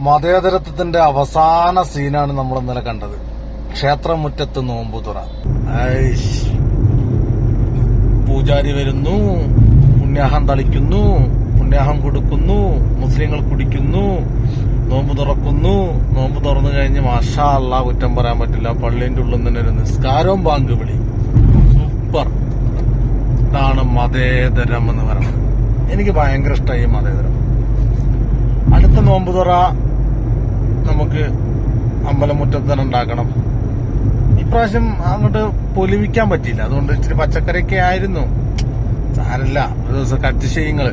മതേതരത്വത്തിന്റെ അവസാന സീനാണ് നമ്മൾ ഇന്നലെ കണ്ടത്. ക്ഷേത്രമുറ്റത്ത് നോമ്പുതുറ. പൂജാരി വരുന്നു പുണ്യാഹം തളിക്കുന്നു പുണ്യാഹം കൊടുക്കുന്നു മുസ്ലിങ്ങൾ കുടിക്കുന്നു നോമ്പ് തുറക്കുന്നു. നോമ്പ് തുറന്നു കഴിഞ്ഞ് മാഷാ അല്ല കുറ്റം പറയാൻ പറ്റില്ല. പള്ളിന്റെ ഉള്ളിൽ തന്നെ ഒരു നിസ്കാരവും ബാങ്ക് വിളി. സൂപ്പർ. ഇതാണ് മതേതരം എന്ന് പറയുന്നത്. എനിക്ക് ഭയങ്കര ഇഷ്ടമായി മതേതരം. അടുത്ത നോമ്പ് തുറ നമുക്ക് അമ്പലമുറ്റത്ത് തന്നെ ഉണ്ടാക്കണം. ഇപ്രാവശ്യം അങ്ങോട്ട് പൊലിവിക്കാൻ പറ്റിയില്ല. അതുകൊണ്ട് ഇച്ചിരി പച്ചക്കറിയൊക്കെ ആയിരുന്നു. സാരല്ല ഒരു ദിവസം കട്ട് ചെയ്യുങ്ങൾ.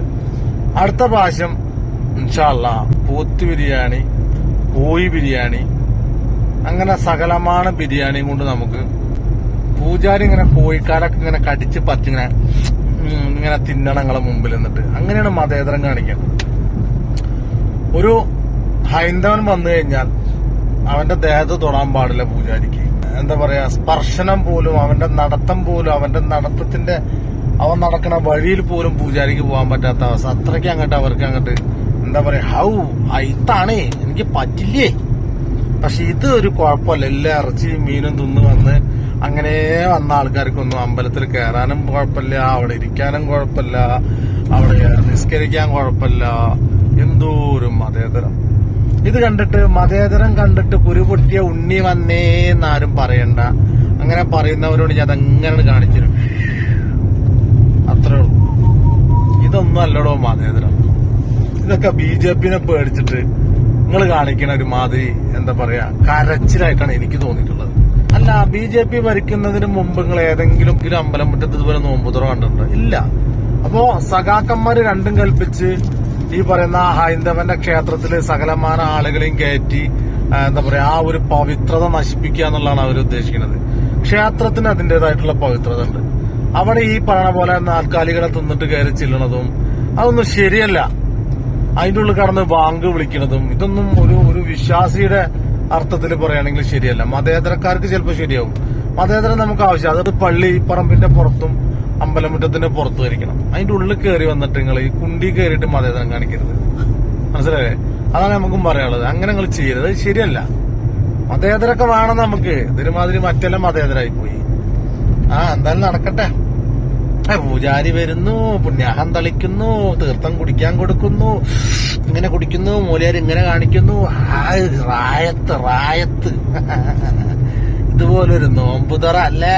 അടുത്ത പ്രാവശ്യം ഇൻഷാല്ല പോത്ത് ബിരിയാണി കോഴി ബിരിയാണി അങ്ങനെ സകലമാണ് ബിരിയാണിയും കൊണ്ട് നമുക്ക് പൂജാരി ഇങ്ങനെ കോഴിക്കാരൊക്കെ ഇങ്ങനെ കടിച്ച് പറ്റിങ്ങനെ ഇങ്ങനെ തിന്നണങ്ങളെ മുമ്പിൽ നിന്നിട്ട് അങ്ങനെയാണ് മതേതരം കാണിക്കേണ്ടത്. ഒരു ഹൈന്ദവൻ വന്നു കഴിഞ്ഞാൽ അവന്റെ ദേഹത്ത് തൊടാൻ പാടില്ല പൂജാരിക്ക്. എന്താ പറയാ സ്പർശനം പോലും അവന്റെ നടത്തം പോലും അവന്റെ നടത്തത്തിന്റെ അവൻ നടക്കുന്ന വഴിയിൽ പോലും പൂജാരിക്ക് പോകാൻ പറ്റാത്ത അവസ്ഥ. അത്രയ്ക്ക് അങ്ങോട്ട് അവർക്ക് അങ്ങോട്ട് എന്താ പറയാ ഹൗ ഇതാണേ എനിക്ക് പറ്റില്ലേ? പക്ഷെ ഇത് ഒരു കുഴപ്പമില്ല. എല്ലാ ഇറച്ചിയും മീനും തിന്നു വന്ന് അങ്ങനെ വന്ന ആൾക്കാർക്കൊന്നും അമ്പലത്തിൽ കയറാനും കുഴപ്പമില്ല അവിടെ ഇരിക്കാനും കുഴപ്പമില്ല അവിടെ നിസ്കരിക്കാൻ കുഴപ്പമില്ല. എന്തോരം മതേതരം. ഇത് കണ്ടിട്ട് മതേതരം കണ്ടിട്ട് കുരുപൊട്ടിയ ഉണ്ണി വന്നേ വന്നേന്നാരും പറയണ്ട. അങ്ങനെ പറയുന്നവരോട് ഞാൻ അതെങ്ങനെ കാണിച്ചിരും അത്രേ ഉള്ളൂ. ഇതൊന്നും അല്ലടോ മതേതരം. ഇതൊക്കെ ബി ജെ പിനെ പേടിച്ചിട്ട് നിങ്ങൾ കാണിക്കണ ഒരു മാതിരി എന്താ പറയാ കരച്ചിലായിട്ടാണ് എനിക്ക് തോന്നിയിട്ടുള്ളത്. അല്ല ബി ജെ പി ഭരിക്കുന്നതിന് മുമ്പ് നിങ്ങൾ ഏതെങ്കിലും അമ്പലം മുറ്റത്ത് ഇതുപോലെ നോമ്പുതുറ കണ്ടിട്ടുണ്ടോ? ഇല്ല. അപ്പോ സഖാക്കന്മാര് രണ്ടും കൽപ്പിച്ച് ഈ പറയുന്ന ഹൈന്ദവന്റെ ക്ഷേത്രത്തിൽ സകലമാന ആളുകളെയും കയറ്റി എന്താ പറയാ ആ ഒരു പവിത്രത നശിപ്പിക്കുക എന്നുള്ളതാണ് അവർ ഉദ്ദേശിക്കുന്നത്. ക്ഷേത്രത്തിന് അതിന്റേതായിട്ടുള്ള പവിത്രത ഉണ്ട്. അവിടെ ഈ പറയണ പോലെ നാൽക്കാലികളെ തിന്നിട്ട് കയറി ചെല്ലണതും അതൊന്നും ശരിയല്ല. അതിന്റെ ഉള്ളിൽ കടന്ന് വാങ്ക് വിളിക്കുന്നതും ഇതൊന്നും ഒരു ഒരു വിശ്വാസിയുടെ അർത്ഥത്തിൽ പറയുകയാണെങ്കിൽ ശരിയല്ല. മതേതരക്കാർക്ക് ചിലപ്പോൾ ശരിയാവും. മതേതരം നമുക്ക് ആവശ്യം അതായത് പള്ളി പറമ്പിന്റെ പുറത്തും അമ്പലമുറ്റത്തിന്റെ പുറത്തു വരിക്കണം. അതിന്റെ ഉള്ളിൽ കയറി വന്നിട്ട് നിങ്ങൾ ഈ കുണ്ടി കയറിയിട്ട് മതേതരം കാണിക്കരുത്. മനസ്സിലായേ? അതാണ് നമുക്കും പറയാനുള്ളത്. അങ്ങനെ നിങ്ങൾ ചെയ്യരുത്. അത് ശരിയല്ല. മതേതരൊക്കെ വേണം നമുക്ക്. ഇതിനുമാതിരി മറ്റെല്ലാം മതേതരായി പോയി. ആ എന്തായാലും നടക്കട്ടെ. പൂജാരി വരുന്നു പുണ്യാഹം തളിക്കുന്നു തീർത്ഥം കുടിക്കാൻ കൊടുക്കുന്നു ഇങ്ങനെ കുടിക്കുന്നു മൂലയർ ഇങ്ങനെ കാണിക്കുന്നു. റായത്ത് റായത്ത്. ഇതുപോലൊരു നോമ്പുതറ അല്ലേ?